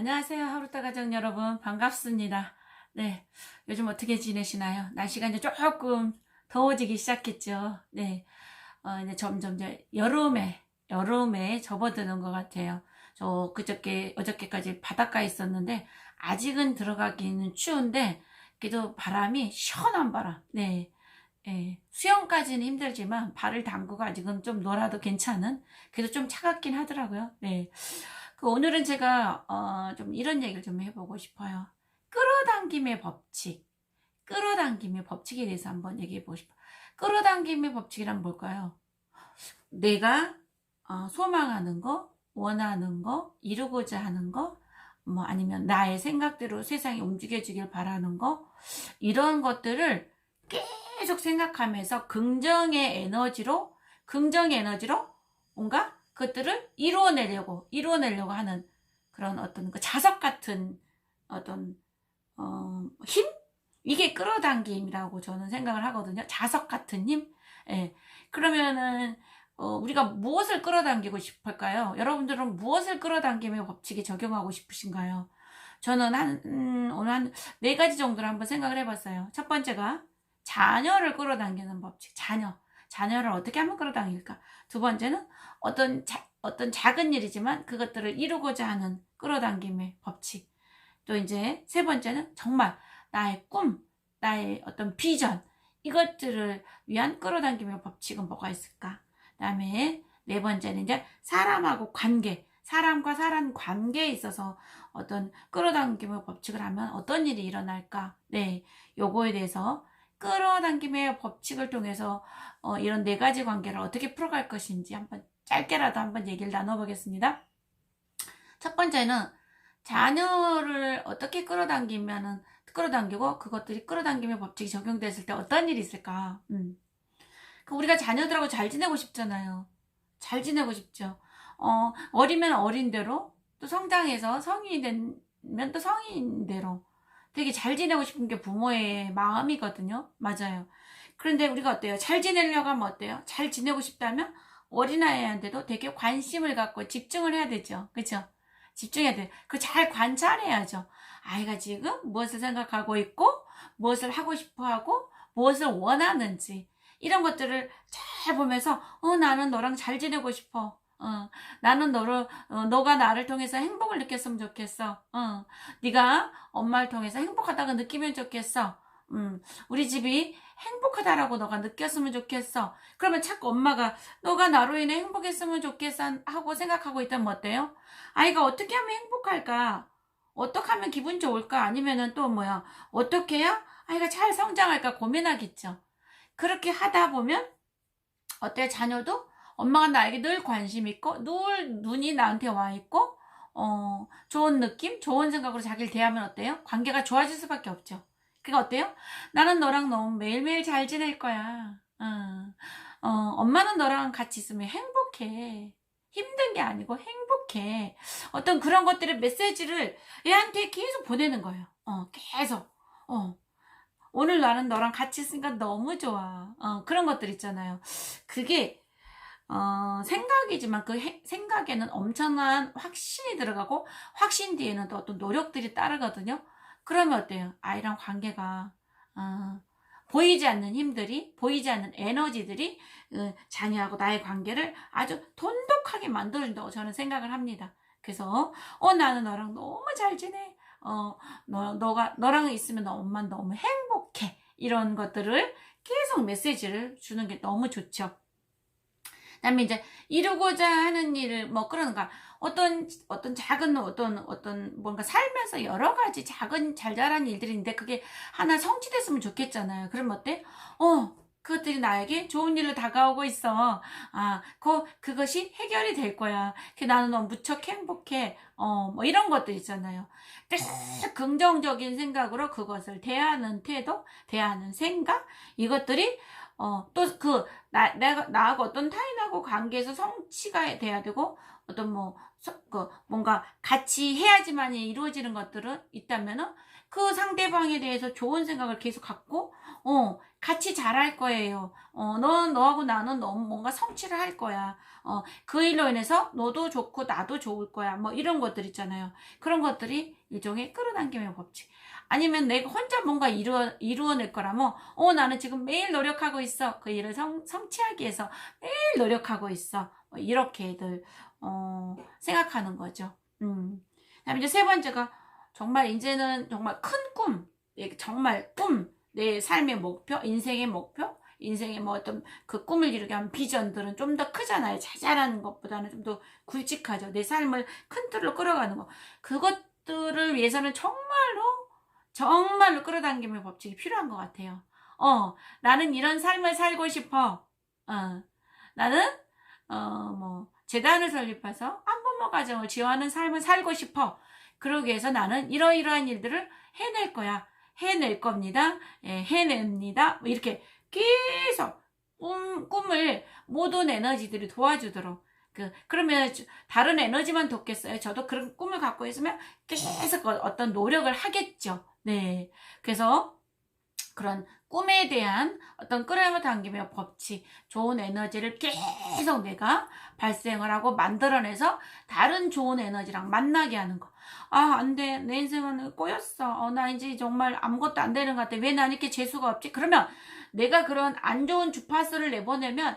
안녕하세요. 하루따 가정 여러분. 반갑습니다. 네. 요즘 어떻게 지내시나요? 날씨가 이제 조금 더워지기 시작했죠. 네. 어, 이제 점점 이제 여름에, 여름에 접어드는 것 같아요. 저 그저께, 어저께까지 바닷가에 있었는데, 아직은 들어가기는 추운데, 그래도 바람이 시원한 바람. 네. 예, 수영까지는 힘들지만 발을 담그고 아직은 좀 놀아도 괜찮은 그래도 좀 차갑긴 하더라고요. 네. 그 오늘은 제가 어, 좀 이런 얘기를 좀 해보고 싶어요. 끌어당김의 법칙. 끌어당김의 법칙에 대해서 한번 얘기해 보고 싶어요. 끌어당김의 법칙이란 뭘까요? 내가 어, 소망하는 거, 원하는 거, 이루고자 하는 거, 뭐 아니면 나의 생각대로 세상이 움직여지길 바라는 거, 이런 것들을 계속 생각하면서 긍정의 에너지로, 긍정의 에너지로 뭔가 그것들을 이루어내려고, 이루어내려고 하는 그런 어떤 그 자석 같은 어떤, 어, 힘? 이게 끌어당김이라고 저는 생각을 하거든요. 자석 같은 힘? 예. 그러면은, 어, 우리가 무엇을 끌어당기고 싶을까요? 여러분들은 무엇을 끌어당김의 법칙에 적용하고 싶으신가요? 저는 한, 음, 오늘 한 네 가지 정도를 한번 생각을 해봤어요. 첫 번째가 자녀를 끌어당기는 법칙. 자녀. 자녀를 어떻게 하면 끌어당길까? 두 번째는 어떤 자, 어떤 작은 일이지만 그것들을 이루고자 하는 끌어당김의 법칙. 또 이제 세 번째는 정말 나의 꿈, 나의 어떤 비전 이것들을 위한 끌어당김의 법칙은 뭐가 있을까? 그다음에 네 번째는 이제 사람하고 관계, 사람과 사람 관계에 있어서 어떤 끌어당김의 법칙을 하면 어떤 일이 일어날까? 네, 요거에 대해서 끌어당김의 법칙을 통해서 어, 이런 네 가지 관계를 어떻게 풀어갈 것인지 한번 짧게라도 한번 얘기를 나눠보겠습니다. 첫 번째는 자녀를 어떻게 끌어당기면은 끌어당기고 그것들이 끌어당김의 법칙이 적용됐을 때 어떤 일이 있을까? 음. 그 우리가 자녀들하고 잘 지내고 싶잖아요. 잘 지내고 싶죠. 어, 어리면 어린 대로 또 성장해서 성인이 되면 또 성인인 대로 되게 잘 지내고 싶은 게 부모의 마음이거든요. 맞아요. 그런데 우리가 어때요? 잘 지내려고 하면 어때요? 잘 지내고 싶다면 어린아이한테도 되게 관심을 갖고 집중을 해야 되죠. 그죠? 집중해야 돼요. 그 잘 관찰해야죠. 아이가 지금 무엇을 생각하고 있고, 무엇을 하고 싶어 하고, 무엇을 원하는지, 이런 것들을 잘 보면서, 어, 나는 너랑 잘 지내고 싶어. 어, 나는 너를, 어, 너가 나를 통해서 행복을 느꼈으면 좋겠어. 어, 네가 엄마를 통해서 행복하다고 느끼면 좋겠어. 음, 우리 집이 행복하다라고 너가 느꼈으면 좋겠어. 그러면 자꾸 엄마가 너가 나로 인해 행복했으면 좋겠어 하고 생각하고 있다면 어때요? 아이가 어떻게 하면 행복할까? 어떻게 하면 기분 좋을까? 아니면은 또 뭐야? 어떻게 해야 아이가 잘 성장할까 고민하겠죠. 그렇게 하다 보면 어때요? 자녀도 엄마가 나에게 늘 관심 있고 늘 눈이 나한테 와 있고 어, 좋은 느낌, 좋은 생각으로 자기를 대하면 어때요? 관계가 좋아질 수밖에 없죠. 그게 어때요? 나는 너랑 너무 매일매일 잘 지낼 거야. 어, 어, 엄마는 너랑 같이 있으면 행복해. 힘든 게 아니고 행복해. 어떤 그런 것들의 메시지를 애한테 계속 보내는 거예요. 어, 계속. 어. 오늘 나는 너랑 같이 있으니까 너무 좋아. 어, 그런 것들 있잖아요. 그게, 어, 생각이지만 그 해- 생각에는 엄청난 확신이 들어가고 확신 뒤에는 또 어떤 노력들이 따르거든요. 그러면 어때요? 아이랑 관계가, 어, 보이지 않는 힘들이, 보이지 않는 에너지들이 어, 자녀하고 나의 관계를 아주 돈독하게 만들어준다고 저는 생각을 합니다. 그래서 어 나는 너랑 너무 잘 지내. 어 너, 너가 너랑 있으면 너 엄마 너무 행복해. 이런 것들을 계속 메시지를 주는 게 너무 좋죠. 그다음에 이제 이루고자 하는 일을 뭐 그러는가 어떤 어떤 작은 어떤 어떤 뭔가 살면서 여러 가지 작은 잘 자란 일들인데 그게 하나 성취됐으면 좋겠잖아요. 그럼 어때? 어 그것들이 나에게 좋은 일로 다가오고 있어. 아, 그, 그것이 해결이 될 거야. 그 나는 너무 무척 행복해. 어, 뭐 이런 것들 있잖아요. 늘 긍정적인 생각으로 그것을 대하는 태도, 대하는 생각, 이것들이, 어, 또 그, 나, 내가, 나하고 어떤 타인하고 관계에서 성취가 돼야 되고, 어떤 뭐, 서- 그 뭔가 같이 해야지만 이루어지는 것들은 있다면은 그 상대방에 대해서 좋은 생각을 계속 갖고 어 같이 잘할 거예요. 어 넌 너하고 나는 너무 뭔가 성취를 할 거야. 어 그 일로 인해서 너도 좋고 나도 좋을 거야. 뭐 이런 것들 있잖아요. 그런 것들이 일종의 끌어당김의 법칙. 아니면 내가 혼자 뭔가 이루어, 이루어낼 거라면, 어, 나는 지금 매일 노력하고 있어. 그 일을 성, 성취하기 위해서 매일 노력하고 있어. 뭐 이렇게들, 어, 생각하는 거죠. 음. 그 다음에 이제 세 번째가, 정말 이제는 정말 큰 꿈, 예, 정말 꿈, 내 삶의 목표, 인생의 목표, 인생의 뭐 어떤 그 꿈을 이루게 하는 비전들은 좀 더 크잖아요. 자잘한 것보다는 좀 더 굵직하죠. 내 삶을 큰 틀로 끌어가는 거. 그것들을 위해서는 정말로 정말로 끌어당김의 법칙이 필요한 것 같아요. 어, 나는 이런 삶을 살고 싶어. 어, 나는, 어, 뭐, 재단을 설립해서 한부모 가정을 지원하는 삶을 살고 싶어. 그러기 위해서 나는 이러이러한 일들을 해낼 거야. 해낼 겁니다. 예, 해냅니다. 뭐 이렇게 계속 꿈, 꿈을 모든 에너지들이 도와주도록. 그, 그러면 저- 다른 에너지만 돕겠어요. 저도 그런 꿈을 갖고 있으면 계속 어- 어떤 노력을 하겠죠. 네. 그래서 그런 꿈에 대한 어떤 끌어당김의 법칙, 좋은 에너지를 계속 내가 발생을 하고 만들어내서 다른 좋은 에너지랑 만나게 하는 거. 아, 안 돼. 내 인생은 꼬였어. 어, 나 이제 정말 아무것도 안 되는 것 같아. 왜 난 이렇게 재수가 없지? 그러면 내가 그런 안 좋은 주파수를 내보내면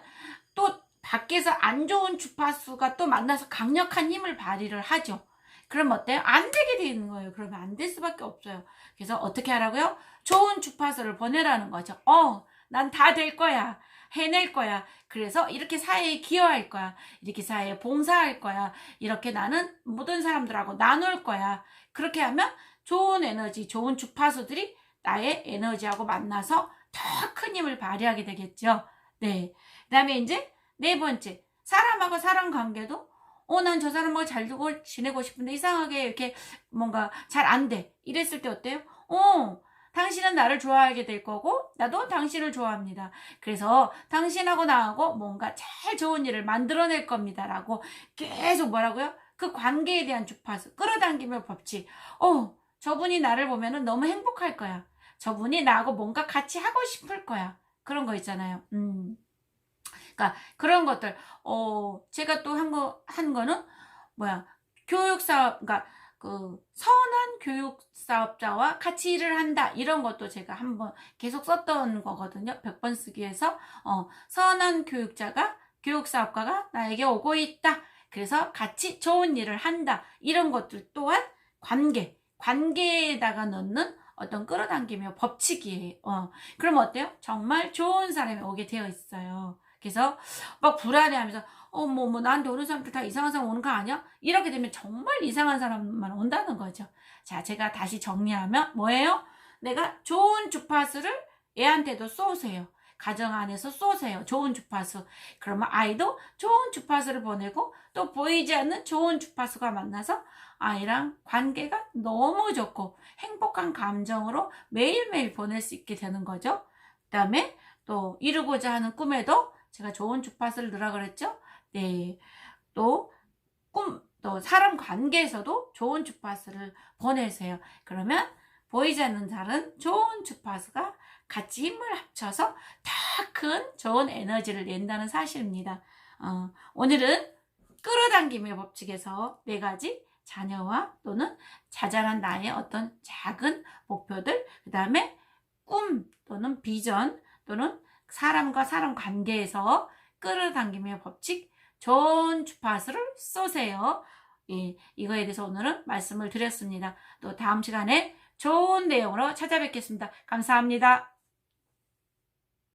또 밖에서 안 좋은 주파수가 또 만나서 강력한 힘을 발휘를 하죠. 그럼 어때요? 안 되게 되는 거예요. 그러면 안 될 수밖에 없어요. 그래서 어떻게 하라고요? 좋은 주파수를 보내라는 거죠. 어, 난 다 될 거야. 해낼 거야. 그래서 이렇게 사회에 기여할 거야. 이렇게 사회에 봉사할 거야. 이렇게 나는 모든 사람들하고 나눌 거야. 그렇게 하면 좋은 에너지, 좋은 주파수들이 나의 에너지하고 만나서 더 큰 힘을 발휘하게 되겠죠. 네. 그 다음에 이제 네 번째. 사람하고 사람 관계도 어, 난 저 사람하고 잘 두고 지내고 싶은데 이상하게 이렇게 뭔가 잘 안 돼. 이랬을 때 어때요? 어, 당신은 나를 좋아하게 될 거고, 나도 당신을 좋아합니다. 그래서 당신하고 나하고 뭔가 제일 좋은 일을 만들어낼 겁니다. 라고 계속 뭐라고요? 그 관계에 대한 주파수, 끌어당기며 법칙. 어, 저분이 나를 보면은 너무 행복할 거야. 저분이 나하고 뭔가 같이 하고 싶을 거야. 그런 거 있잖아요. 음. 그러니까 그런 것들, 어, 제가 또 한 거, 한 거는, 뭐야, 교육사업, 그러니까 그 선한 교육 사업자와 같이 일을 한다 이런 것도 제가 한번 계속 썼던 거거든요. 100번 쓰기 위해서 어, 선한 교육자가 교육 사업가가 나에게 오고 있다. 그래서 같이 좋은 일을 한다. 이런 것들 또한 관계, 관계에다가 넣는 어떤 끌어당김의 법칙이에요. 어, 그럼 어때요? 정말 좋은 사람이 오게 되어 있어요. 그래서 막 불안해하면서 어, 뭐, 뭐, 나한테 오는 사람들 다 이상한 사람 오는 거 아니야? 이렇게 되면 정말 이상한 사람만 온다는 거죠. 자, 제가 다시 정리하면 뭐예요? 내가 좋은 주파수를 애한테도 쏘세요. 가정 안에서 쏘세요. 좋은 주파수. 그러면 아이도 좋은 주파수를 보내고 또 보이지 않는 좋은 주파수가 만나서 아이랑 관계가 너무 좋고 행복한 감정으로 매일매일 보낼 수 있게 되는 거죠. 그 다음에 또 이루고자 하는 꿈에도 제가 좋은 주파수를 넣으라 그랬죠. 네. 또, 꿈, 또 사람 관계에서도 좋은 주파수를 보내세요. 그러면 보이지 않는 다른 좋은 주파수가 같이 힘을 합쳐서 더 큰 좋은 에너지를 낸다는 사실입니다. 어, 오늘은 끌어당김의 법칙에서 네 가지 자녀와 또는 자잘한 나의 어떤 작은 목표들, 그 다음에 꿈 또는 비전 또는 사람과 사람 관계에서 끌어당김의 법칙, 좋은 주파수를 쏘세요. 예, 이거에 대해서 오늘은 말씀을 드렸습니다. 또 다음 시간에 좋은 내용으로 찾아뵙겠습니다. 감사합니다.